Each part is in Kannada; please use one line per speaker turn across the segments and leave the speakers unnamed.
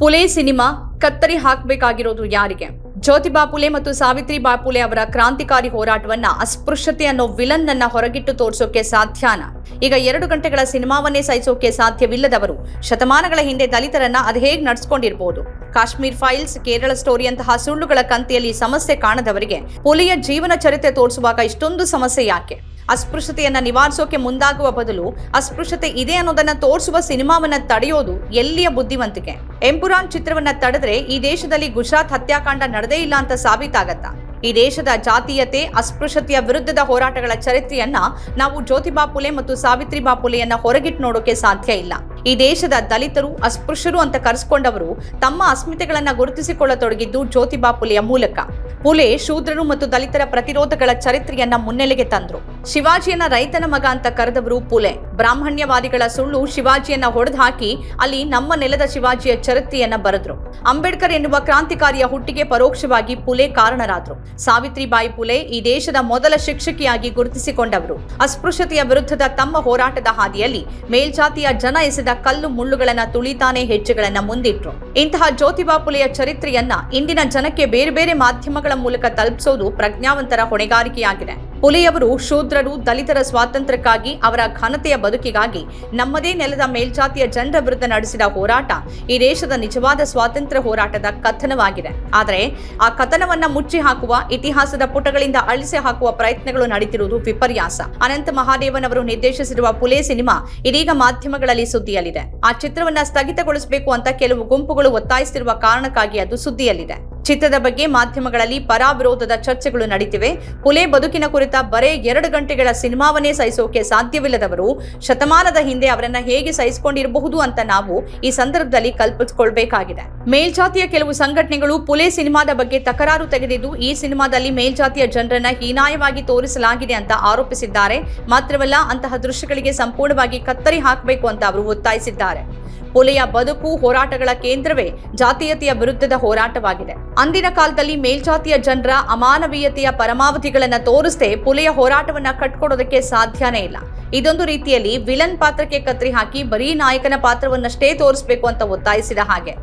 ಪುಲೆ ಸಿನಿಮಾ ಕತ್ತರಿ ಹಾಕಬೇಕಾಗಿರೋದು ಯಾರಿಗೆ? ಜ್ಯೋತಿಬಾ ಪುಲೆ ಮತ್ತು ಸಾವಿತ್ರಿ ಬಾಪುಲೆ ಅವರ ಕ್ರಾಂತಿಕಾರಿ ಹೋರಾಟವನ್ನ ಅಸ್ಪೃಶ್ಯತೆ ಅನ್ನೋ ವಿಲನ್ ಅನ್ನ ಹೊರಗಿಟ್ಟು ತೋರಿಸೋಕೆ ಸಾಧ್ಯನ? ಈಗ ಎರಡು ಗಂಟೆಗಳ ಸಿನಿಮಾವನ್ನೇ ಸಹಿಸೋಕೆ ಸಾಧ್ಯವಿಲ್ಲದವರು ಶತಮಾನಗಳ ಹಿಂದೆ ದಲಿತರನ್ನ ಅದು ಹೇಗೆ ನಡ್ಸ್ಕೊಂಡಿರ್ಬೋದು? ಕಾಶ್ಮೀರ್ ಫೈಲ್ಸ್, ಕೇರಳ ಸ್ಟೋರಿ ಅಂತಹ ಸುಳ್ಳುಗಳ ಕಂತಿಯಲ್ಲಿ ಸಮಸ್ಯೆ ಕಾಣದವರಿಗೆ ಪುಲಿಯ ಜೀವನ ಚರಿತ್ರೆ ತೋರಿಸುವಾಗ ಇಷ್ಟೊಂದು ಸಮಸ್ಯೆ ಯಾಕೆ? ಅಸ್ಪೃಶ್ಯತೆಯನ್ನ ನಿವಾರಿಸೋಕೆ ಮುಂದಾಗುವ ಬದಲು ಅಸ್ಪೃಶ್ಯತೆ ಇದೆ ಅನ್ನೋದನ್ನ ತೋರಿಸುವ ಸಿನಿಮಾವನ್ನ ತಡೆಯೋದು ಎಲ್ಲಿಯ ಬುದ್ಧಿವಂತಿಕೆ? ಎಂಪುರಾನ್ ಚಿತ್ರವನ್ನ ತಡೆದ್ರೆ ಈ ದೇಶದಲ್ಲಿ ಗುಜರಾತ್ ಹತ್ಯಾಕಾಂಡ ನಡೆದೇ ಇಲ್ಲ ಅಂತ ಸಾಬೀತಾಗತ್ತಾ? ಈ ದೇಶದ ಜಾತೀಯತೆ, ಅಸ್ಪೃಶ್ಯತೆಯ ವಿರುದ್ಧದ ಹೋರಾಟಗಳ ಚರಿತ್ರೆಯನ್ನ ನಾವು ಜ್ಯೋತಿಬಾ ಪುಲೆ ಮತ್ತು ಸಾವಿತ್ರಿಬಾ ಬಾಪುಲೆಯನ್ನ ಹೊರಗಿಟ್ಟು ನೋಡೋಕೆ ಸಾಧ್ಯ ಇಲ್ಲ. ಈ ದೇಶದ ದಲಿತರು, ಅಸ್ಪೃಶ್ಯರು ಅಂತ ಕರೆಸಿಕೊಂಡವರು ತಮ್ಮ ಅಸ್ಮಿತೆಗಳನ್ನ ಗುರುತಿಸಿಕೊಳ್ಳತೊಡಗಿದ್ದು ಜ್ಯೋತಿಬಾ ಪುಲೆಯ ಮೂಲಕ. ಪುಲೆ ಶೂದ್ರರು ಮತ್ತು ದಲಿತರ ಪ್ರತಿರೋಧಗಳ ಚರಿತ್ರೆಯನ್ನ ಮುನ್ನೆಲೆಗೆ ತಂದ್ರು. ಶಿವಾಜಿಯನ್ನ ರೈತನ ಮಗ ಅಂತ ಕರೆದವರು ಪುಲೆ. ಬ್ರಾಹ್ಮಣ್ಯವಾದಿಗಳ ಸುಳ್ಳು ಶಿವಾಜಿಯನ್ನ ಹೊಡೆದು ಹಾಕಿ ಅಲ್ಲಿ ನಮ್ಮ ನೆಲದ ಶಿವಾಜಿಯ ಚರಿತ್ರೆಯನ್ನ ಬರೆದ್ರು. ಅಂಬೇಡ್ಕರ್ ಎನ್ನುವ ಕ್ರಾಂತಿಕಾರಿಯ ಹುಟ್ಟಿಗೆ ಪರೋಕ್ಷವಾಗಿ ಪುಲೆ ಕಾರಣರಾದ್ರು. ಸಾವಿತ್ರಿಬಾಯಿ ಪುಲೆ ಈ ದೇಶದ ಮೊದಲ ಶಿಕ್ಷಕಿಯಾಗಿ ಗುರುತಿಸಿಕೊಂಡವರು. ಅಸ್ಪೃಶ್ಯತೆಯ ವಿರುದ್ಧದ ತಮ್ಮ ಹೋರಾಟದ ಹಾದಿಯಲ್ಲಿ ಮೇಲ್ಜಾತಿಯ ಜನ ಎಸೆದ ಕಲ್ಲು ಮುಳ್ಳುಗಳನ್ನ ತುಳಿತಾನೆ ಹೆಜ್ಜೆಗಳನ್ನ ಮುಂದಿಟ್ರು. ಇಂತಹ ಜ್ಯೋತಿಬಾ ಪುಲೆಯ ಚರಿತ್ರೆಯನ್ನ ಇಂದಿನ ಜನಕ್ಕೆ ಬೇರೆ ಬೇರೆ ಮಾಧ್ಯಮಗಳ ಮೂಲಕ ತಲುಪಿಸೋದು ಪ್ರಜ್ಞಾವಂತರ ಹೊಣೆಗಾರಿಕೆಯಾಗಿದೆ. ಪುಲೆಯವರು ಶೂದ್ರರು ದಲಿತರ ಸ್ವಾತಂತ್ರ್ಯಕ್ಕಾಗಿ ಅವರ ಘನತೆಯ ಬದುಕಿಗಾಗಿ ನಮ್ಮದೇ ನೆಲದ ಮೇಲ್ಜಾತಿಯ ಜನರ ವಿರುದ್ಧ ನಡೆಸಿದ ಹೋರಾಟ ಈ ದೇಶದ ನಿಜವಾದ ಸ್ವಾತಂತ್ರ್ಯ ಹೋರಾಟದ ಕಥನವಾಗಿದೆ. ಆದರೆ ಆ ಕಥನವನ್ನ ಮುಚ್ಚಿ ಹಾಕುವ, ಇತಿಹಾಸದ ಪುಟಗಳಿಂದ ಅಳಿಸಿ ಹಾಕುವ ಪ್ರಯತ್ನಗಳು ನಡೀತಿರುವುದು ವಿಪರ್ಯಾಸ. ಅನಂತ ಮಹಾದೇವನ್ ಅವರು ನಿರ್ದೇಶಿಸಿರುವ ಪುಲೆ ಸಿನಿಮಾ ಇದೀಗ ಮಾಧ್ಯಮಗಳಲ್ಲಿ ಸುದ್ದಿಯಲ್ಲಿದೆ. ಆ ಚಿತ್ರವನ್ನ ಸ್ಥಗಿತಗೊಳಿಸಬೇಕು ಅಂತ ಕೆಲವು ಗುಂಪುಗಳು ಒತ್ತಾಯಿಸಿರುವ ಕಾರಣಕ್ಕಾಗಿ ಅದು ಸುದ್ದಿಯಲ್ಲಿದೆ. ಚಿತ್ರದ ಬಗ್ಗೆ ಮಾಧ್ಯಮಗಳಲ್ಲಿ ಪರಾವಿರೋಧದ ಚರ್ಚೆಗಳು ನಡೀತಿವೆ. ಪುಲೆ ಬದುಕಿನ ಕುರಿತ ಬರೇ ಎರಡು ಗಂಟೆಗಳ ಸಿನಿಮಾವನ್ನೇ ಸಹಿಸೋಕೆ ಸಾಧ್ಯವಿಲ್ಲದವರು ಶತಮಾನದ ಹಿಂದೆ ಅವರನ್ನ ಹೇಗೆ ಸಹಿಸಿಕೊಂಡಿರಬಹುದು ಅಂತ ನಾವು ಈ ಸಂದರ್ಭದಲ್ಲಿ ಕಲ್ಪಿಸಿಕೊಳ್ಬೇಕಾಗಿದೆ. ಮೇಲ್ಜಾತಿಯ ಕೆಲವು ಸಂಘಟನೆಗಳು ಪುಲೆ ಸಿನಿಮಾದ ಬಗ್ಗೆ ತಕರಾರು ತೆಗೆದಿದ್ದು, ಈ ಸಿನಿಮಾದಲ್ಲಿ ಮೇಲ್ಜಾತಿಯ ಜನರನ್ನ ಹೀನಾಯವಾಗಿ ತೋರಿಸಲಾಗಿದೆ ಅಂತ ಆರೋಪಿಸಿದ್ದಾರೆ. ಮಾತ್ರವಲ್ಲ, ಅಂತಹ ದೃಶ್ಯಗಳಿಗೆ ಸಂಪೂರ್ಣವಾಗಿ ಕತ್ತರಿ ಹಾಕಬೇಕು ಅಂತ ಅವರು ಒತ್ತಾಯಿಸಿದ್ದಾರೆ. ಪುಲೆಯ ಬದುಕು ಹೋರಾಟಗಳ ಕೇಂದ್ರವೇ ಜಾತೀಯತೆಯ ವಿರುದ್ಧದ ಹೋರಾಟವಾಗಿದೆ. ಅಂದಿನ ಕಾಲದಲ್ಲಿ ಮೇಲ್ಜಾತಿಯ ಜನರ ಅಮಾನವೀಯತೆಯ ಪರಮಾವಧಿಗಳನ್ನು ತೋರಿಸದೆ ಪುಲೆಯ ಹೋರಾಟವನ್ನ ಕಟ್ಕೊಡೋದಕ್ಕೆ ಸಾಧ್ಯನೇ ಇಲ್ಲ. ಇದೊಂದು ರೀತಿಯಲ್ಲಿ ವಿಲನ್ ಪಾತ್ರಕ್ಕೆ ಕತ್ತರಿ ಹಾಕಿ ಬರೀ ನಾಯಕನ ಪಾತ್ರವನ್ನಷ್ಟೇ ತೋರಿಸಬೇಕು ಅಂತ ಒತ್ತಾಯಿಸಿದ ಹಾಗೆ.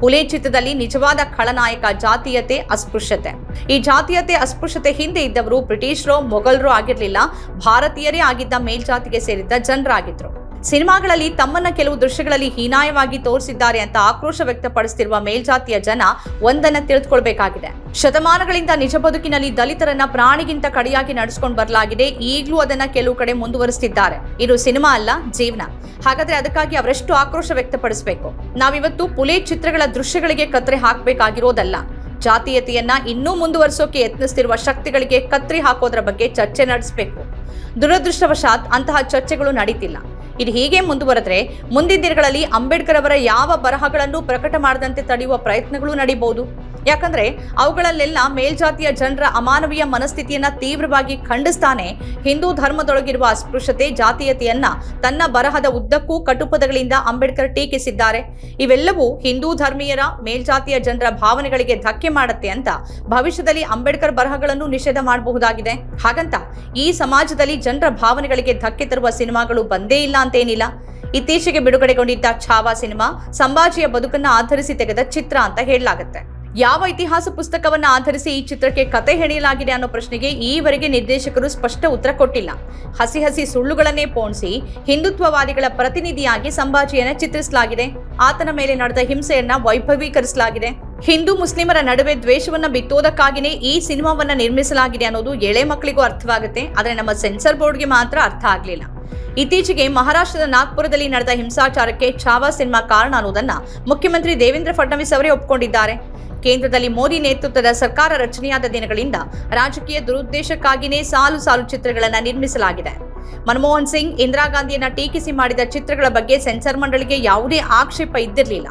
ಪುಲೆ ಚಿತ್ರದಲ್ಲಿ ನಿಜವಾದ ಖಳನಾಯಕ ಜಾತೀಯತೆ ಅಸ್ಪೃಶ್ಯತೆ. ಈ ಜಾತೀಯತೆ ಅಸ್ಪೃಶ್ಯತೆ ಹಿಂದೆ ಇದ್ದವರು ಬ್ರಿಟಿಷರು, ಮೊಘಲರು ಆಗಿರಲಿಲ್ಲ, ಭಾರತೀಯರೇ ಆಗಿದ್ದ ಮೇಲ್ಜಾತಿಗೆ ಸೇರಿದ್ದ ಜನರಾಗಿದ್ರು. ಸಿನಿಮಾಗಳಲ್ಲಿ ತಮ್ಮನ್ನ ಕೆಲವು ದೃಶ್ಯಗಳಲ್ಲಿ ಹೀನಾಯವಾಗಿ ತೋರಿಸಿದ್ದಾರೆ ಅಂತ ಆಕ್ರೋಶ ವ್ಯಕ್ತಪಡಿಸುತ್ತಿರುವ ಮೇಲ್ಜಾತಿಯ ಜನ ಒಂದನ್ನ ತಿಳಿದುಕೊಳ್ಬೇಕಾಗಿದೆ. ಶತಮಾನಗಳಿಂದ ನಿಜ ಬದುಕಿನಲ್ಲಿ ದಲಿತರನ್ನ ಪ್ರಾಣಿಗಿಂತ ಕಡೆಯಾಗಿ ನಡೆಸ್ಕೊಂಡು ಬರಲಾಗಿದೆ. ಈಗಲೂ ಅದನ್ನ ಕೆಲವು ಕಡೆ ಮುಂದುವರಿಸುತ್ತಿದ್ದಾರೆ ಇದು ಸಿನಿಮಾ ಅಲ್ಲ, ಜೀವನ. ಹಾಗಾದ್ರೆ ಅದಕ್ಕಾಗಿ ಅವರೆಷ್ಟು ಆಕ್ರೋಶ ವ್ಯಕ್ತಪಡಿಸಬೇಕು? ನಾವಿವತ್ತು ಪುಲೆ ಚಿತ್ರಗಳ ದೃಶ್ಯಗಳಿಗೆ ಕತ್ತರೆ ಹಾಕಬೇಕಾಗಿರೋದಲ್ಲ. ಜಾತೀಯತೆಯನ್ನ ಇನ್ನೂ ಮುಂದುವರಿಸೋಕೆ ಯತ್ನಿಸ್ತಿರುವ ಶಕ್ತಿಗಳಿಗೆ ಕತ್ರಿ ಹಾಕೋದ್ರ ಬಗ್ಗೆ ಚರ್ಚೆ ನಡೆಸಬೇಕು. ದುರದೃಷ್ಟವಶಾತ್ ಅಂತಹ ಚರ್ಚೆಗಳು ನಡೀತಿಲ್ಲ. ಇದು ಹೀಗೆ ಮುಂದುವರೆದ್ರೆ ಮುಂದಿನ ದಿನಗಳಲ್ಲಿ ಅಂಬೇಡ್ಕರ್ ಅವರ ಯಾವ ಬರಹಗಳನ್ನು ಪ್ರಕಟ ಮಾಡದಂತೆ ತಡೆಯುವ ಪ್ರಯತ್ನಗಳು ನಡೀಬಹುದು? ಯಾಕಂದ್ರೆ ಅವುಗಳಲ್ಲೆಲ್ಲ ಮೇಲ್ಜಾತಿಯ ಜನರ ಅಮಾನವೀಯ ಮನಸ್ಥಿತಿಯನ್ನ ತೀವ್ರವಾಗಿ ಖಂಡಿಸ್ತಾನೆ. ಹಿಂದೂ ಧರ್ಮದೊಳಗಿರುವ ಅಸ್ಪೃಶ್ಯತೆ, ಜಾತೀಯತೆಯನ್ನ ತನ್ನ ಬರಹದ ಉದ್ದಕ್ಕೂ ಕಟುಪದಗಳಿಂದ ಅಂಬೇಡ್ಕರ್ ಟೀಕಿಸಿದ್ದಾರೆ. ಇವೆಲ್ಲವೂ ಹಿಂದೂ ಧರ್ಮೀಯರ ಮೇಲ್ಜಾತಿಯ ಜನರ ಭಾವನೆಗಳಿಗೆ ಧಕ್ಕೆ ಮಾಡುತ್ತೆ ಅಂತ ಭವಿಷ್ಯದಲ್ಲಿ ಅಂಬೇಡ್ಕರ್ ಬರಹಗಳನ್ನು ನಿಷೇಧ ಮಾಡಬಹುದಾಗಿದೆ. ಹಾಗಂತ ಈ ಸಮಾಜದಲ್ಲಿ ಜನರ ಭಾವನೆಗಳಿಗೆ ಧಕ್ಕೆ ತರುವ ಸಿನಿಮಾಗಳು ಬಂದೇ ಇಲ್ಲ ಅಂತೇನಿಲ್ಲ. ಇತ್ತೀಚೆಗೆ ಬಿಡುಗಡೆಗೊಂಡಿದ್ದ ಛಾವಾ ಸಿನಿಮಾ, ಸಂಭಾಜಿಯ ಬದುಕನ್ನ ಆಧರಿಸಿ ತೆಗೆದ ಚಿತ್ರ ಅಂತ ಹೇಳಲಾಗುತ್ತೆ. ಯಾವ ಇತಿಹಾಸ ಪುಸ್ತಕವನ್ನು ಆಧರಿಸಿ ಈ ಚಿತ್ರಕ್ಕೆ ಕತೆ ಹೆಣೆಯಲಾಗಿದೆ ಅನ್ನೋ ಪ್ರಶ್ನೆಗೆ ಈವರೆಗೆ ನಿರ್ದೇಶಕರು ಸ್ಪಷ್ಟ ಉತ್ತರ ಕೊಟ್ಟಿಲ್ಲ. ಹಸಿ ಹಸಿ ಸುಳ್ಳುಗಳನ್ನೇ ಪೋಣಿಸಿ ಹಿಂದುತ್ವವಾದಿಗಳ ಪ್ರತಿನಿಧಿಯಾಗಿ ಸಂಭಾಜಿಯನ್ನು ಚಿತ್ರಿಸಲಾಗಿದೆ. ಆತನ ಮೇಲೆ ನಡೆದ ಹಿಂಸೆಯನ್ನ ವೈಭವೀಕರಿಸಲಾಗಿದೆ. ಹಿಂದೂ ಮುಸ್ಲಿಮರ ನಡುವೆ ದ್ವೇಷವನ್ನ ಬಿತ್ತೋದಕ್ಕಾಗಿನೇ ಈ ಸಿನಿಮಾವನ್ನ ನಿರ್ಮಿಸಲಾಗಿದೆ ಅನ್ನೋದು ಎಳೆ ಮಕ್ಕಳಿಗೂ ಅರ್ಥವಾಗುತ್ತೆ. ಆದರೆ ನಮ್ಮ ಸೆನ್ಸರ್ ಬೋರ್ಡ್ಗೆ ಮಾತ್ರ ಅರ್ಥ ಆಗಲಿಲ್ಲ. ಇತ್ತೀಚೆಗೆ ಮಹಾರಾಷ್ಟ್ರದ ನಾಗ್ಪುರದಲ್ಲಿ ನಡೆದ ಹಿಂಸಾಚಾರಕ್ಕೆ ಛಾವಾ ಸಿನಿಮಾ ಕಾರಣ ಅನ್ನೋದನ್ನ ಮುಖ್ಯಮಂತ್ರಿ ದೇವೇಂದ್ರ ಫಡ್ನವೀಸ್ ಅವರೇ ಒಪ್ಪಿಕೊಂಡಿದ್ದಾರೆ ಕೇಂದ್ರದಲ್ಲಿ ಮೋದಿ ನೇತೃತ್ವದ ಸರ್ಕಾರ ರಚನೆಯಾದ ದಿನಗಳಿಂದ ರಾಜಕೀಯ ದುರುದ್ದೇಶಕ್ಕಾಗಿಯೇ ಸಾಲು ಸಾಲು ಚಿತ್ರಗಳನ್ನು ನಿರ್ಮಿಸಲಾಗಿದೆ. ಮನಮೋಹನ್ ಸಿಂಗ್ ಇಂದಿರಾ ಗಾಂಧಿಯನ್ನ ಟೀಕಿಸಿ ಮಾಡಿದ ಚಿತ್ರಗಳ ಬಗ್ಗೆ ಸೆನ್ಸಾರ್ ಮಂಡಳಿಗೆ ಯಾವುದೇ ಆಕ್ಷೇಪ ಇದ್ದಿರಲಿಲ್ಲ.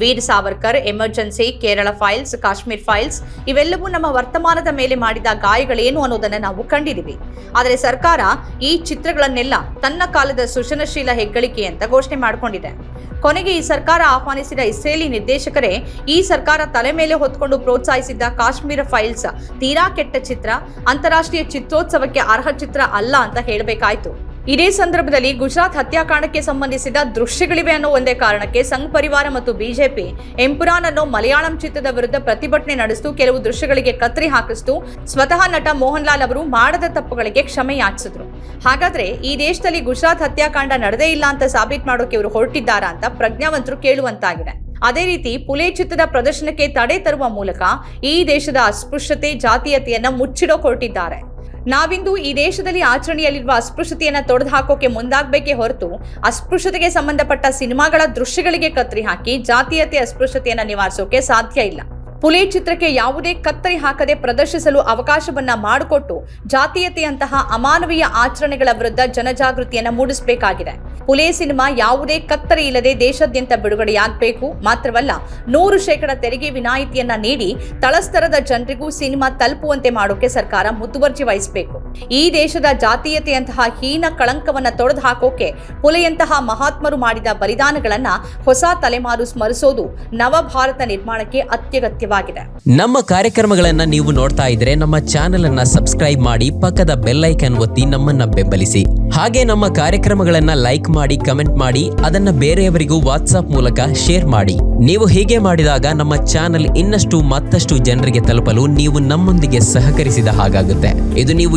Veer Savarkar, Emergency, Kerala Files, Kashmir Files, ಇವೆಲ್ಲವೂ ನಮ್ಮ ವರ್ತಮಾನದ ಮೇಲೆ ಮಾಡಿದ ಗಾಯಗಳೇನು ಅನ್ನೋದನ್ನ ನಾವು ಕಂಡಿದ್ದೀವಿ. ಆದರೆ ಸರ್ಕಾರ ಈ ಚಿತ್ರಗಳನ್ನೆಲ್ಲ ತನ್ನ ಕಾಲದ ಸೃಜನಶೀಲ ಹೆಗ್ಗಳಿಕೆ ಅಂತ ಘೋಷಣೆ ಮಾಡಿಕೊಂಡಿದೆ. ಕೊನೆಗೆ ಈ ಸರ್ಕಾರ ಆಹ್ವಾನಿಸಿದ ಇಸ್ರೇಲಿ ನಿರ್ದೇಶಕರೇ, ಈ ಸರ್ಕಾರ ತಲೆ ಮೇಲೆ ಹೊತ್ಕೊಂಡು ಪ್ರೋತ್ಸಾಹಿಸಿದ್ದ ಕಾಶ್ಮೀರ ಫೈಲ್ಸ್ ತೀರಾ ಕೆಟ್ಟ ಚಿತ್ರ, ಅಂತಾರಾಷ್ಟ್ರೀಯ ಚಿತ್ರೋತ್ಸವಕ್ಕೆ ಅರ್ಹ ಚಿತ್ರ ಅಲ್ಲ ಅಂತ ಹೇಳಬೇಕಾಯ್ತು. ಇದೇ ಸಂದರ್ಭದಲ್ಲಿ ಗುಜರಾತ್ ಹತ್ಯಾಕಾಂಡಕ್ಕೆ ಸಂಬಂಧಿಸಿದ ದೃಶ್ಯಗಳಿವೆ ಅನ್ನೋ ಒಂದೇ ಕಾರಣಕ್ಕೆ ಸಂಘ ಪರಿವಾರ ಮತ್ತು ಬಿಜೆಪಿ ಎಂಪುರಾನ್ ಅನ್ನೋ ಮಲಯಾಳಂ ಚಿತ್ರದ ವಿರುದ್ಧ ಪ್ರತಿಭಟನೆ ನಡೆಸಿತು. ಕೆಲವು ದೃಶ್ಯಗಳಿಗೆ ಕತ್ತರಿ ಹಾಕಿಸ್ತು. ಸ್ವತಃ ನಟ ಮೋಹನ್ ಲಾಲ್ ಅವರು ಮಾಡದ ತಪ್ಪುಗಳಿಗೆ ಕ್ಷಮೆ ಯಾಚಿಸಿದ್ರು. ಹಾಗಾದ್ರೆ ಈ ದೇಶದಲ್ಲಿ ಗುಜರಾತ್ ಹತ್ಯಾಕಾಂಡ ನಡೆದೇ ಇಲ್ಲ ಅಂತ ಸಾಬೀತು ಮಾಡೋಕೆ ಇವರು ಹೊರಟಿದ್ದಾರಾ ಅಂತ ಪ್ರಜ್ಞಾವಂತರು ಕೇಳುವಂತಾಗಿದೆ. ಅದೇ ರೀತಿ ಪುಲೆ ಚಿತ್ರದ ಪ್ರದರ್ಶನಕ್ಕೆ ತಡೆ ತರುವ ಮೂಲಕ ಈ ದೇಶದ ಅಸ್ಪೃಶ್ಯತೆ, ಜಾತೀಯತೆಯನ್ನ ಮುಚ್ಚಿಡೋ ಹೊರಟಿದ್ದಾರೆ. ನಾವಿಂದು ಈ ದೇಶದಲ್ಲಿ ಆಚರಣೆಯಲ್ಲಿರುವ ಅಸ್ಪೃಶ್ಯತೆಯನ್ನು ತೊಡೆದು ಹಾಕೋಕೆ ಮುಂದಾಗಬೇಕೇ ಹೊರತು ಅಸ್ಪೃಶ್ಯತೆಗೆ ಸಂಬಂಧಪಟ್ಟ ಸಿನಿಮಾಗಳ ದೃಶ್ಯಗಳಿಗೆ ಕತ್ತರಿ ಹಾಕಿ ಜಾತೀಯತೆ ಅಸ್ಪೃಶ್ಯತೆಯನ್ನು ನಿವಾರಿಸೋಕೆ ಸಾಧ್ಯ ಇಲ್ಲ. ಪುಲೆ ಚಿತ್ರಕ್ಕೆ ಯಾವುದೇ ಕತ್ತರಿ ಹಾಕದೆ ಪ್ರದರ್ಶಿಸಲು ಅವಕಾಶವನ್ನ ಮಾಡಿಕೊಟ್ಟು ಜಾತೀಯತೆಯಂತಹ ಅಮಾನವೀಯ ಆಚರಣೆಗಳ ವಿರುದ್ಧ ಜನಜಾಗೃತಿಯನ್ನ ಮೂಡಿಸಬೇಕಾಗಿದೆ. ಪುಲಿ ಸಿನಿಮಾ ಯಾವುದೇ ಕತ್ತರಿ ಇಲ್ಲದೆ ದೇಶಾದ್ಯಂತ ಬಿಡುಗಡೆಯಾಗಬೇಕು. ಮಾತ್ರವಲ್ಲ, ನೂರು ಶೇಕಡ ತೆರಿಗೆ ವಿನಾಯಿತಿಯನ್ನ ನೀಡಿ ತಳಸ್ತರದ ಜನರಿಗೂ ಸಿನಿಮಾ ತಲುಪುವಂತೆ ಮಾಡೋಕೆ ಸರ್ಕಾರ ಮುತುವರ್ಜಿ ವಹಿಸಬೇಕು. ಈ ದೇಶದ ಜಾತೀಯತೆಯಂತಹ ಹೀನ ಕಳಂಕವನ್ನ ತೊಡೆದು ಹಾಕೋಕೆ ಪುಲೆಯಂತಹ ಮಹಾತ್ಮರು ಮಾಡಿದ ಬಲಿದಾನಗಳನ್ನ ಹೊಸ ತಲೆಮಾರು ಸ್ಮರಿಸೋದು ನವ ಭಾರತ ನಿರ್ಮಾಣಕ್ಕೆ ಅತ್ಯಗತ್ಯವಾಗಿದೆ.
ನಮ್ಮ ಕಾರ್ಯಕ್ರಮಗಳನ್ನ ನೀವು ನೋಡ್ತಾ ಇದ್ರೆ ನಮ್ಮ ಚಾನೆಲ್ ಅನ್ನ ಸಬ್ಸ್ಕ್ರೈಬ್ ಮಾಡಿ ಪಕ್ಕದ ಬೆಲ್ಲೈಕನ್ ಒತ್ತಿ ನಮ್ಮನ್ನ ಬೆಂಬಲಿಸಿ. ಹಾಗೆ ನಮ್ಮ ಕಾರ್ಯಕ್ರಮಗಳನ್ನ ಲೈಕ್ ಮಾಡಿ, ಕಮೆಂಟ್ ಮಾಡಿ, ಅದನ್ನ ಬೇರೆಯವರಿಗೂ ವಾಟ್ಸ್ಆಪ್ ಮೂಲಕ ಶೇರ್ ಮಾಡಿ. ನೀವು ಹೀಗೆ ಮಾಡಿದಾಗ ನಮ್ಮ ಚಾನೆಲ್ ಇನ್ನಷ್ಟು ಮತ್ತಷ್ಟು ಜನರಿಗೆ ತಲುಪಲು ನೀವು ನಮ್ಮೊಂದಿಗೆ ಸಹಕರಿಸಿದ ಹಾಗಾಗುತ್ತೆ. ಇದು ನೀವು